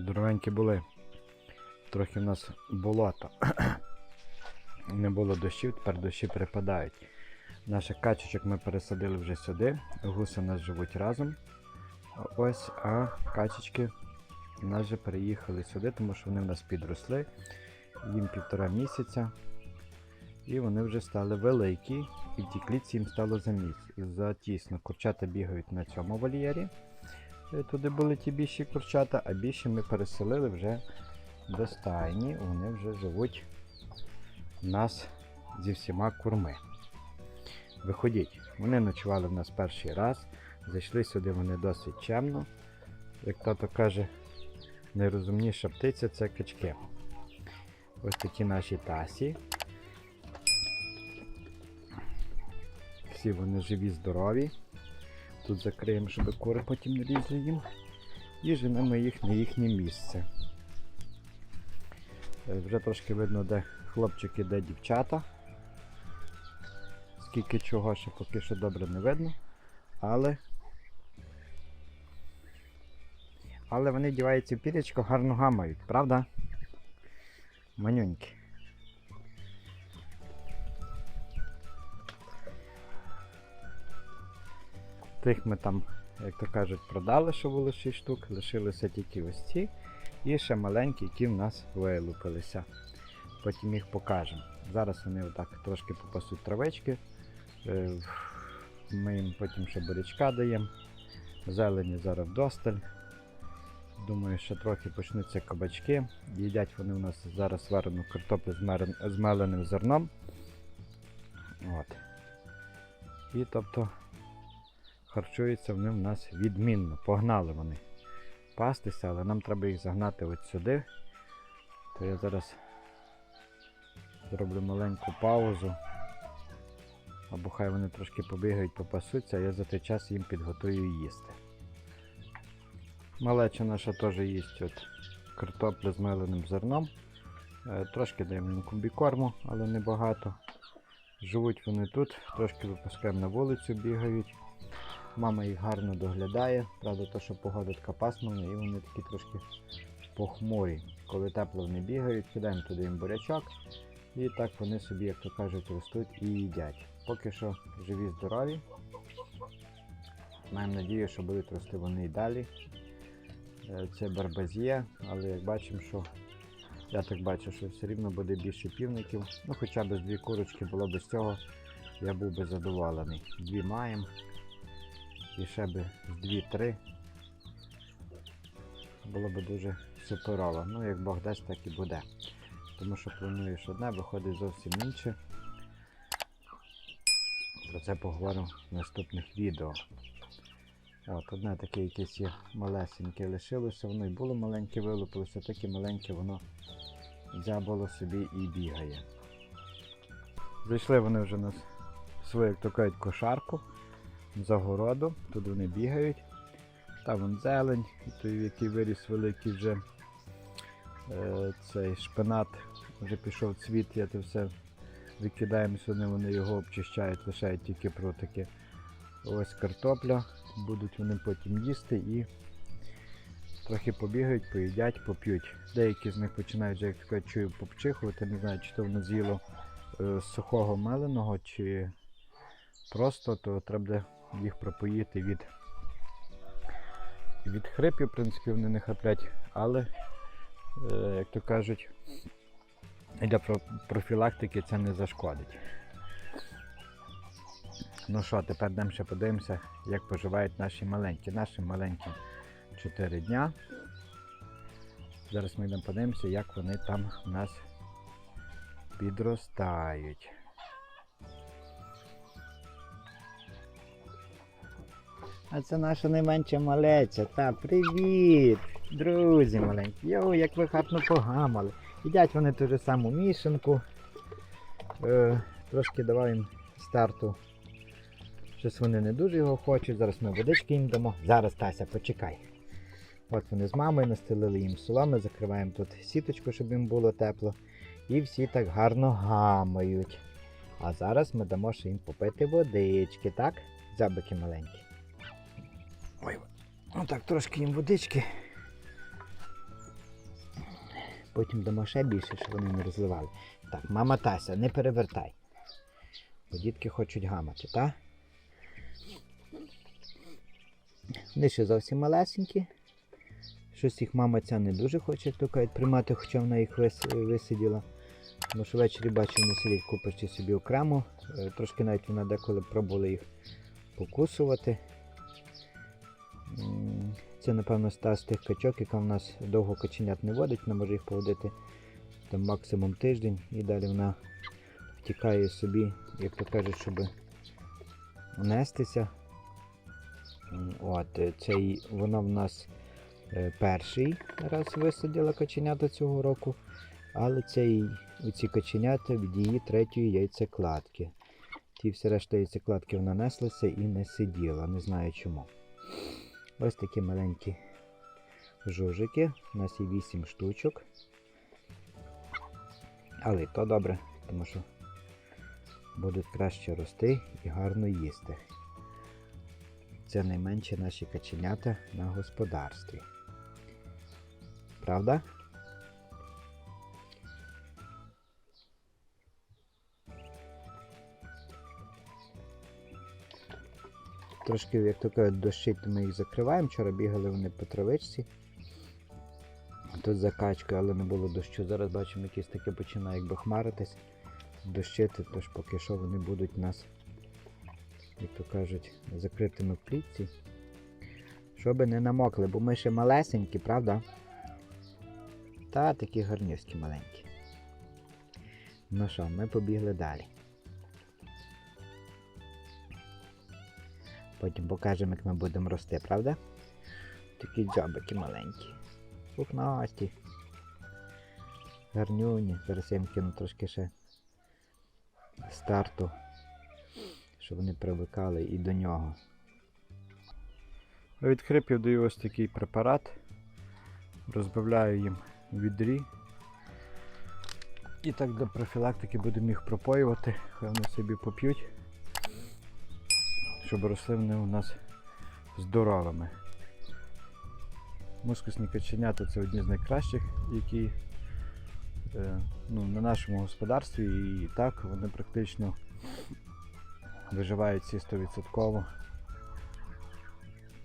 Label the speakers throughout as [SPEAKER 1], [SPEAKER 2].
[SPEAKER 1] Здоровенькі були. Трохи в нас болото. Не було дощів, тепер дощі припадають. Наших качечок ми пересадили вже сюди. Гуси у нас живуть разом. Ось, а качечки нас вже переїхали сюди, тому що вони в нас підросли. Їм півтора місяця. І вони вже стали великі, і в тій клітці їм стало заміс. І затісно. Курчата бігають на цьому вольєрі. Е, Туди були ті більші курчата, а більші ми переселили вже до стайні. Вони вже живуть у нас зі всіма курми. Виходіть, вони ночували в нас перший раз. Зайшли сюди вони досить чемно. Як тато каже, найрозумніша птиця це качки. Ось такі наші тасі. Всі вони живі, здорові. Тут закриємо, щоб кури потім не лізли їм. І женемо їх на їхнє місце. Е, Вже трошки видно, де хлопчики, де дівчата. Скільки чого ще поки що добре не видно. Але. Але вони діваються в пірячко, гарно гамають, правда? Манюньки. Тих ми там, як то кажуть, продали, що було 6 штук, лишилися тільки ось ці. І ще маленькі, які в нас вилупилися. Потім їх покажемо. Зараз вони отак трошки попасуть травички. Е, Ми їм потім ще бурячка даємо. Зелені зараз вдосталь. Думаю, що трохи почнуться кабачки. Їдять вони у нас зараз варену картоплю з меленим зерном. От. І тобто харчуються вони в нас відмінно. Погнали вони пастися, але нам треба їх загнати от сюди. То я зараз зроблю маленьку паузу. Або хай вони трошки побігають, попасуться, а я за той час їм підготую їсти. Малеча наша теж їсть от картоплю з меленим зерном. Е, Трошки даємо їм комбікорму, але не багато. Живуть вони тут, трошки випускаємо на вулицю, бігають. Мама їх гарно доглядає. Правда, то, що погода така пасмурна, і вони такі трошки похмурі. Коли тепло вони бігають, кидаємо туди їм бурячок. І так вони собі, як то кажуть, ростуть і їдять. Поки що живі, здорові. Маємо надію, що будуть рости вони і далі. Е, Це барбазія, але як бачимо, що я так бачу, що все рівно буде більше півників. Ну хоча б дві курочки було без цього, я був би задоволений. Дві маємо. І ще би з дві-три. Було б дуже суперово. Ну, як Бог дасть, так і буде. Тому що плануєш одне, виходить зовсім інше. Про це поговоримо в наступних відео. От, одне таке якесь є малесеньке лишилося, воно і було маленьке, вилупилося, таке маленьке воно дзябало собі і бігає. Зайшли вони вже на свою, як то кажуть, кошарку з огороду, тут вони бігають. Там вон зелень, той, який виріс великий вже е, цей шпинат вже пішов цвіт, я це все викидаємо сюди, вони його обчищають, лишають тільки протики. Ось картопля, будуть вони потім їсти і трохи побігають, поїдять, поп'ють. Деякі з них починають, як то чую, попчихувати, не знаю, чи то воно з'їло е, сухого меленого, чи просто, то треба їх пропоїти від, від хрипів, в принципі, вони не храплять, але, е, як то кажуть, для профілактики це не зашкодить. Ну що, тепер йдемо ще подивимося, як поживають наші маленькі. Наші маленькі 4 дня. Зараз ми йдемо подивимося, як вони там у нас підростають. А це наша найменша малеця. Та, привіт! Друзі маленькі. Йо, як ви гарно погамали. Їдять вони ту ж саму мішанку. Е, трошки давай їм старту. Щось вони не дуже його хочуть. Зараз ми водички їм дамо. Зараз Тася, почекай. От вони з мамою настелили їм соломи, закриваємо тут сіточку, щоб їм було тепло. І всі так гарно гамають. А зараз ми дамо ще їм попити водички, так? Зябики маленькі. Ой, отак трошки їм водички.
[SPEAKER 2] Потім дамо ще більше, щоб вони не розливали. Так, мама Тася, не перевертай. Бо дітки хочуть гамати, так? Вони ще зовсім малесенькі. Щось їх мама ця не дуже хоче, як приймати, хоча вона їх вис- висиділа. Тому що ввечері бачив, вони сидять в собі окремо. Е, Трошки навіть вона деколи пробувала їх покусувати. Це, напевно, та з тих качок, яка в нас довго каченят не водить, вона може їх поводити там максимум тиждень і далі вона втікає собі, як то кажуть, щоб нестися. От, цей, вона в нас е, перший раз висадила каченята цього року, але цей, ці каченята від її третьої яйцекладки. Ті всі решта яйцекладки вона неслася і не сиділа, не знаю чому. Ось такі маленькі жужики. У нас є 8 штучок. Але то добре, тому що будуть краще рости і гарно їсти. Це найменше наші каченята на господарстві. Правда? Трошки, як то кажуть, дощить, ми їх закриваємо. Вчора бігали вони по травичці. Тут закачка, але не було дощу. Зараз бачимо, якесь таке починає якби хмаритись, дощити, тож поки що вони будуть у нас, як то кажуть, закритими в клітці. Щоби не намокли, бо ми ще малесенькі, правда? Та такі гарнівські маленькі. Ну що, ми побігли далі. Потім покажемо, як ми будемо рости, правда? Такі джабики маленькі. Пухнасті. Гарнюні. Зараз я їм кину трошки ще старту, щоб вони привикали і до нього.
[SPEAKER 1] Від хрипів даю ось такий препарат. Розбавляю їм відрі. І так для профілактики будемо їх пропоювати, хай вони собі поп'ють, щоб росли вони у нас здоровими. Мускусні каченята це одні з найкращих, які е, ну, на нашому господарстві і так вони практично виживають всі 100%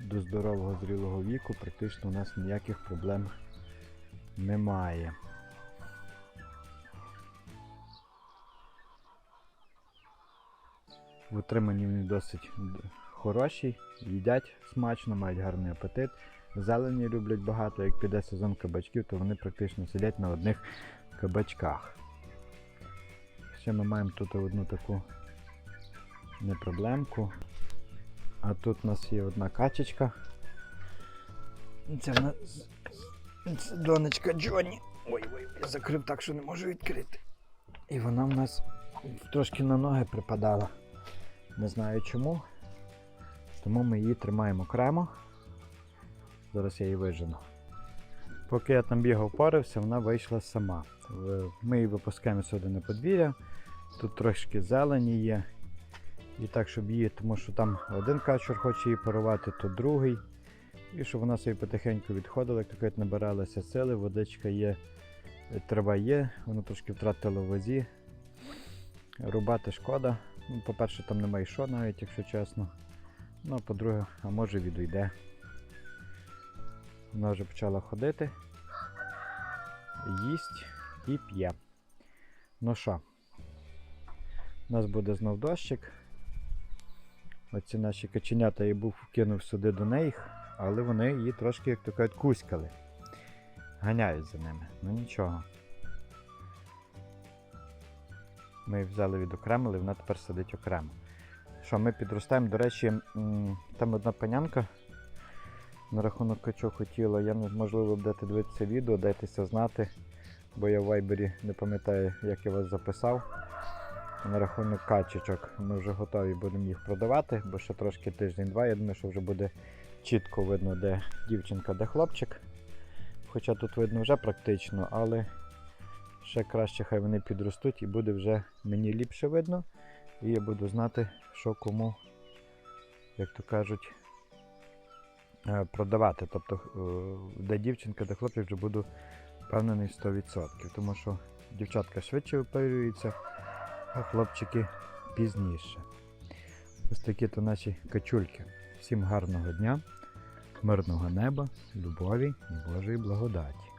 [SPEAKER 1] до здорового зрілого віку практично у нас ніяких проблем немає. В утриманні вони досить хороші, їдять смачно, мають гарний апетит. Зелені люблять багато, як піде сезон кабачків, то вони практично сидять на одних кабачках. Ще ми маємо тут одну таку непроблемку. А тут у нас є одна качечка. Це в нас донечка Джонні. Ой, ой, я закрив так, що не можу відкрити. І вона в нас трошки на ноги припадала. Не знаю чому. Тому ми її тримаємо окремо. Зараз я її вижену. Поки я там бігав порився, вона вийшла сама. Ми її випускаємо сюди на подвір'я. Тут трошки зелені є. І так, щоб її, тому що там один качур хоче її парувати, то другий. І щоб вона собі потихеньку відходила, як кажуть, набиралася сили, водичка є, трава є, вона трошки втратила в вазі. Рубати шкода. Ну, по-перше, там немає що навіть, якщо чесно. Ну, а по-друге, а може відійде. Вона вже почала ходити, їсть і п'є. Ну що, у нас буде знов дощик. Оці наші каченята я був кинув сюди до неї, але вони її трошки, як то кажуть, кузькали. Ганяють за ними. Ну нічого. Ми взяли відокремили, вона тепер сидить окремо. Що, ми підростаємо, до речі, там одна панянка на рахунок качок хотіла. Я можливо будете дивитися відео, дайтеся знати, бо я в вайбері не пам'ятаю, як я вас записав на рахунок качечок. Ми вже готові будемо їх продавати, бо ще трошки тиждень-два. Я думаю, що вже буде чітко видно, де дівчинка, де хлопчик. Хоча тут видно вже практично, але Ще краще, хай вони підростуть і буде вже мені ліпше видно. І я буду знати, що кому, як то кажуть, е, продавати. Тобто, е, де дівчинка, де хлопчик вже буду впевнений 100%. Тому що дівчатка швидше випарюється, а хлопчики пізніше. Ось такі то наші качульки. Всім гарного дня, мирного неба, любові і Божої благодаті.